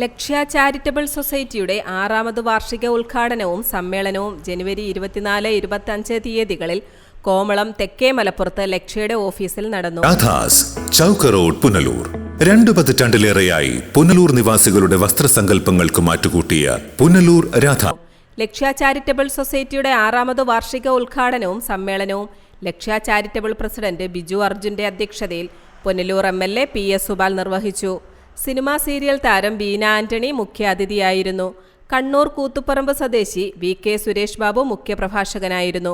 ലക്ഷ്യ charitable സൊസൈറ്റിയുടെ ആറാമത് വാർഷിക ഉദ്ഘാടനവും സമ്മേളനവും ജനുവരി ഇരുപത്തിനാല് ഇരുപത്തഞ്ച് തീയതികളിൽ കോമളം തെക്കേ മലപ്പുറത്ത് ലക്ഷ്യയുടെ ഓഫീസിൽ നടന്നു. ചൗക്ക് റോഡ് പുനലൂർ. രണ്ടു പതിറ്റാണ്ടിലേറെയായി പുനലൂർ നിവാസികളുടെ വസ്ത്രസങ്കല്പങ്ങൾക്ക് മാറ്റുകൂട്ടിയ പുനലൂർ രാധ. ലക്ഷ്യ ചാരിറ്റബിൾ സൊസൈറ്റിയുടെ ആറാമത് വാർഷിക ഉദ്ഘാടനവും സമ്മേളനവും ലക്ഷ്യ ചാരിറ്റബിൾ പ്രസിഡന്റ് ബിജു അർജുന്റെ അധ്യക്ഷതയിൽ Punalur M L A P S Subal നിർവഹിച്ചു. സിനിമാ സീരിയൽ താരം ബീന ആന്റണി മുഖ്യാതിഥിയായിരുന്നു. കണ്ണൂർ കൂത്തുപറമ്പ് സ്വദേശി വി കെ സുരേഷ് ബാബു മുഖ്യപ്രഭാഷകനായിരുന്നു.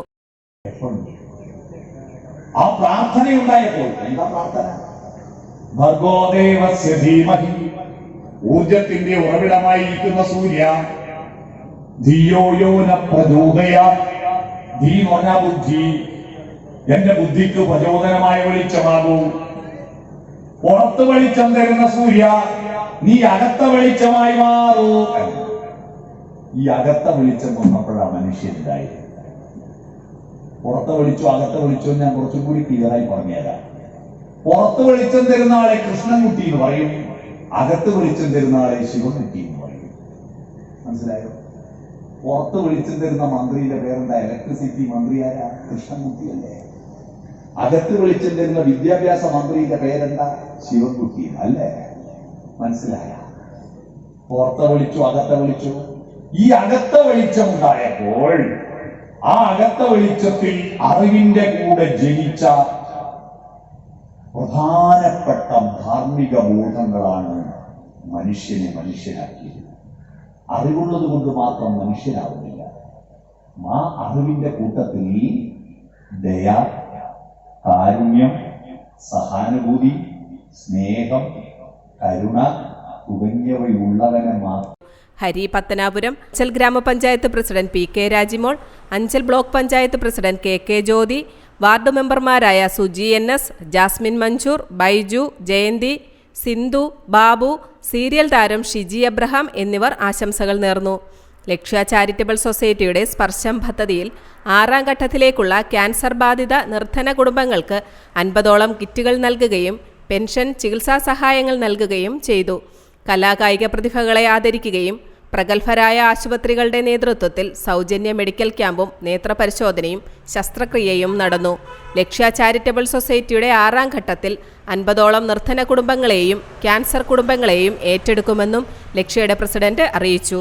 ആ പ്രാർത്ഥനയുണ്ടായപ്പോൾ എന്താ പ്രാർത്ഥന? ഭഗോദേവസ്യ ധീമഹി ഊർജത്തിന്റെ ഉറവിടമായിരിക്കുന്ന സൂര്യ ധിയോയോന പ്രചോദയ ധീ പറഞ്ഞാ ബുദ്ധി എന്റെ ബുദ്ധിക്ക് പ്രചോദനമായ വെളിച്ചമാകൂ. പുറത്ത് വെളിച്ചം തരുന്ന സൂര്യ നീ അകത്ത വെളിച്ചമായി മാറൂ. ഈ അകത്ത വെളിച്ചം വന്നപ്പോഴാണ് മനുഷ്യരുണ്ടായി പുറത്ത് വെളിച്ചോ അകത്ത വെളിച്ചോ ഞാൻ കുറച്ചും കൂടി ക്ലിയറായി പറഞ്ഞുതരാം. പുറത്ത് വെളിച്ചം തരുന്ന ആളെ കൃഷ്ണൻകുട്ടി എന്ന് പറയും. അകത്ത് വെളിച്ചം തരുന്ന ആളെ ശിവൻകുട്ടി എന്ന് പറയും. മനസ്സിലായോ? പുറത്ത് വെളിച്ചം തരുന്ന മന്ത്രിയുടെ പേരെന്താ? ഇലക്ട്രിസിറ്റി മന്ത്രി ആരാ? കൃഷ്ണൻകുട്ടി അല്ലേ? അകത്ത് വിളിച്ചിരുന്ന വിദ്യാഭ്യാസ മന്ത്രിയുടെ പേരെന്താ? ശിവൻകുട്ടി അല്ലേ? മനസ്സിലായ? പുറത്തെ വിളിച്ചു അകത്തെ വിളിച്ചു. ഈ അകത്ത വെളിച്ചം ഉണ്ടായപ്പോൾ ആ അകത്ത വെളിച്ചത്തിൽ അറിവിന്റെ കൂടെ ജനിച്ച പ്രധാനപ്പെട്ട ധാർമ്മിക ബോധങ്ങളാണ് മനുഷ്യനെ മനുഷ്യനാക്കിയത് അറിവുള്ളത് കൊണ്ട് മാത്രം മനുഷ്യനാവുന്നില്ല. ആ അറിവിന്റെ കൂട്ടത്തിൽ ദയ കാരുണ്യം സഹാനുഭൂതി സ്നേഹം കരുണ തുടങ്ങിയവയുള്ളവനെ മാത്രം. ഹരി പത്തനാപുരം അഞ്ചൽ ഗ്രാമപഞ്ചായത്ത് president P K Rajimol Anchal block panchayat president K K Jyothi ward മെമ്പർമാരായ Suji N S Jasmin Manchur Baiju Jayanthi Sindhu Babu serial താരം ഷിജി അബ്രഹാം എന്നിവർ ആശംസകൾ നേർന്നു. ലക്ഷ്യ ചാരിറ്റബിൾ സൊസൈറ്റിയുടെ സ്പർശം പദ്ധതിയിൽ ആറാം ഘട്ടത്തിലേക്കുള്ള ക്യാൻസർ ബാധിത നിർദ്ധന കുടുംബങ്ങൾക്ക് അൻപതോളം കിറ്റുകൾ നൽകുകയും പെൻഷൻ ചികിത്സാ സഹായങ്ങൾ നൽകുകയും ചെയ്തു. കലാകായിക പ്രതിഭകളെ ആദരിക്കുകയും പ്രഗത്ഭരായ ആശുപത്രികളുടെ നേതൃത്വത്തിൽ സൗജന്യ മെഡിക്കൽ ക്യാമ്പും നേത്രപരിശോധനയും ശസ്ത്രക്രിയയും നടന്നു. ലക്ഷ്യ ചാരിറ്റബിൾ സൊസൈറ്റിയുടെ ആറാം ഘട്ടത്തിൽ അൻപതോളം നിർദ്ധന കുടുംബങ്ങളെയും ക്യാൻസർ കുടുംബങ്ങളെയും ഏറ്റെടുക്കുമെന്നും ലക്ഷ്യയുടെ പ്രസിഡന്റ് അറിയിച്ചു.